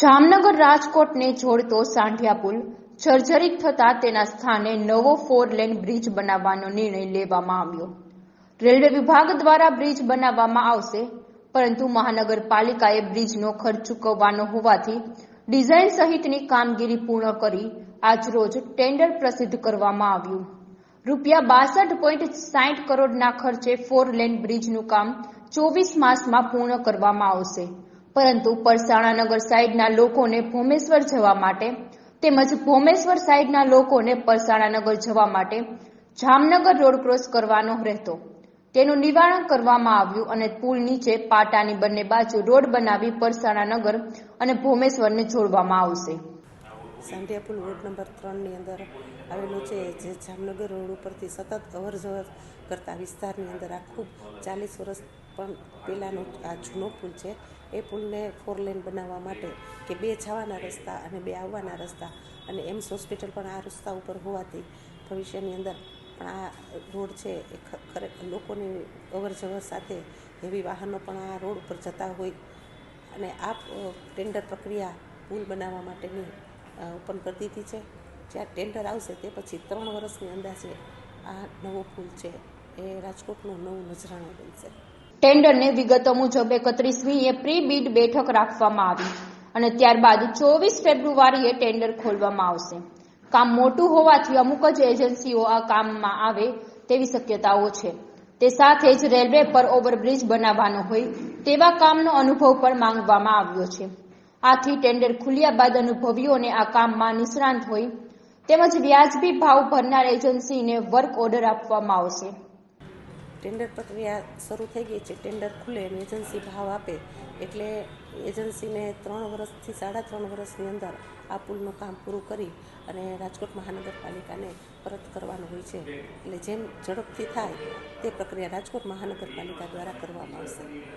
જામનગર રાજકોટને જોડતો સાંઠિયા પુલ જર્જરિત થતા તેના સ્થાને નવો ફોર લેન બ્રિજ બનાવવાનો નિર્ણય લેવામાં આવ્યો. રેલવે વિભાગ દ્વારા બ્રિજ બનાવવામાં આવશે, પરંતુ મહાનગરપાલિકાએ બ્રિજનો ખર્ચ ચૂકવવાનો હોવાથી ડિઝાઇન સહિતની કામગીરી પૂર્ણ કરી આજરોજ ટેન્ડર પ્રસિદ્ધ કરવામાં આવ્યું. રૂપિયા બાસઠ પોઈન્ટ સાઠ કરોડના ખર્ચે ફોર લેન બ્રિજનું કામ ચોવીસ માસમાં પૂર્ણ કરવામાં આવશે. પરંતુ પરસાણા નગર સાઈડના લોકોને ભોમેશ્વર જવા માટે તેમજ ભોમેશ્વર સાઈડના લોકોને પરસાણા નગર જવા માટે જામનગર રોડ ક્રોસ કરવાનો રહેતો. તેનું નિવારણ કરવામાં આવ્યું અને પુલ નીચે પાટાની બંને બાજુ રોડ બનાવી પરસાણા નગર અને ભોમેશ્વરને જોડવામાં આવશે. સાંઢિયા પુલ વોર્ડ નંબર ત્રણની અંદર આવેલો છે, જે જામનગર રોડ ઉપરથી સતત અવર જવર કરતા વિસ્તારની અંદર આ ખૂબ ચાલીસ વર્ષ પણ પહેલાંનો આ જૂનો પુલ છે. એ પુલને ફોર લેન બનાવવા માટે કે બે જવાના રસ્તા અને બે આવવાના રસ્તા અને એમ્સ હોસ્પિટલ પણ આ રસ્તા ઉપર હોવાથી ભવિષ્યની અંદર પણ આ રોડ છે એ ખરે ખરેખર લોકોની અવર જવર સાથે હેવી વાહનો પણ આ રોડ ઉપર જતા હોય અને આ ટેન્ડર પ્રક્રિયા પુલ બનાવવા માટેની ઓપન કરી દીધી છે. જ્યાં ટેન્ડર આવશે તે પછી ત્રણ વર્ષની અંદાજે આ નવો પુલ છે એ રાજકોટનું નવું નજરાણું બનશે. ટેન્ડરને વિગતો મુજબ એકત્રીસમીએ પ્રી બીડ બેઠક રાખવામાં આવી અને ત્યારબાદ ચોવીસ ફેબ્રુઆરીએ ટેન્ડર ખોલવામાં આવશે. કામ મોટું હોવાથી અમુક જ એજન્સીઓ આ કામમાં આવે તેવી શક્યતાઓ છે. તે સાથે જ રેલવે પર ઓવરબ્રિજ બનાવવાનો હોય તેવા કામનો અનુભવ પણ માંગવામાં આવ્યો છે. આથી ટેન્ડર ખુલ્યા બાદ અનુભવીઓને આ કામમાં નિષ્ણાંત હોય, તેમજ વ્યાજબી ભાવ ભરનાર એજન્સીને વર્ક ઓર્ડર આપવામાં આવશે. ટેન્ડર પ્રક્રિયા શરૂ થઈ ગઈ છે. ટેન્ડર ખુલે અને એજન્સી ભાવ આપે. એટલે એજન્સીને ત્રણ વર્ષથી, સાડા ત્રણ વર્ષની અંદર આ પુલનું કામ પૂરું કરી અને રાજકોટ મહાનગરપાલિકાને પરત કરવાનું હોય છે. એટલે જેમ ઝડપથી થાય, તે પ્રક્રિયા રાજકોટ મહાનગરપાલિકા દ્વારા કરવામાં આવશે.